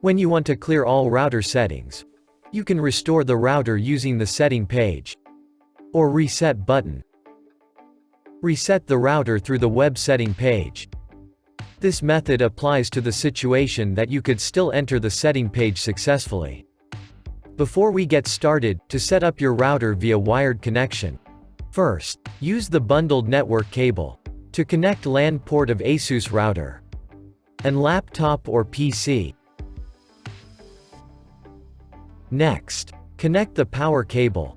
When you want to clear all router settings, you can restore the router using the setting page or reset button. Reset the router through the web setting page. This method applies to the situation that you could still enter the setting page successfully. Before we get started, to set up your router via wired connection, first, use the bundled network cable to connect LAN port of ASUS router and laptop or PC. Next, connect the power cable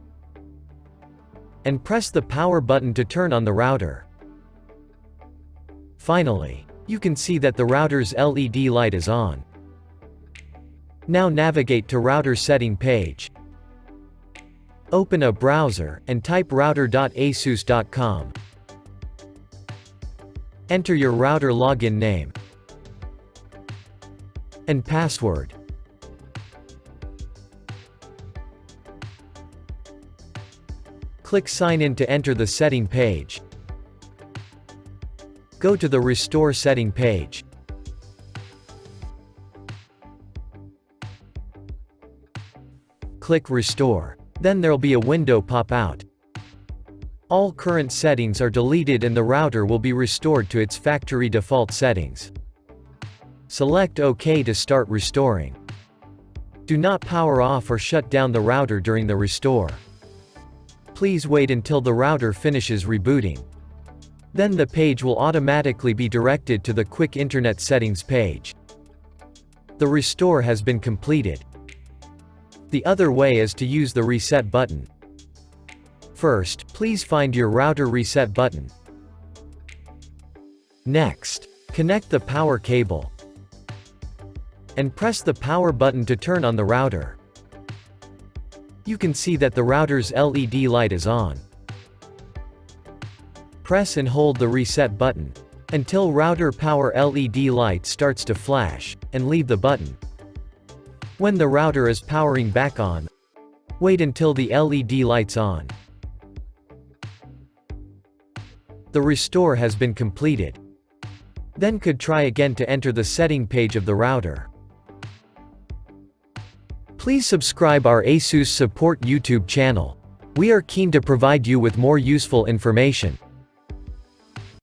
and press the power button to turn on the router. Finally, you can see that the router's LED light is on. Now navigate to router setting page. Open a browser, and type router.asus.com. Enter your router login name and password. Click Sign in to enter the setting page. Go to the Restore Setting page. Click Restore. Then there'll be a window pop out. All current settings are deleted and the router will be restored to its factory default settings. Select OK to start restoring. Do not power off or shut down the router during the restore. Please wait until the router finishes rebooting. Then the page will automatically be directed to the Quick Internet Settings page. The restore has been completed. The other way is to use the Reset button. First, please find your router reset button. Next, connect the power cable. And press the power button to turn on the router. You can see that the router's LED light is on. Press and hold the reset button until router power LED light starts to flash, and leave the button. When the router is powering back on, wait until the LED light's on. The restore has been completed. Then could try again to enter the setting page of the router. Please subscribe our ASUS support YouTube channel. We are keen to provide you with more useful information.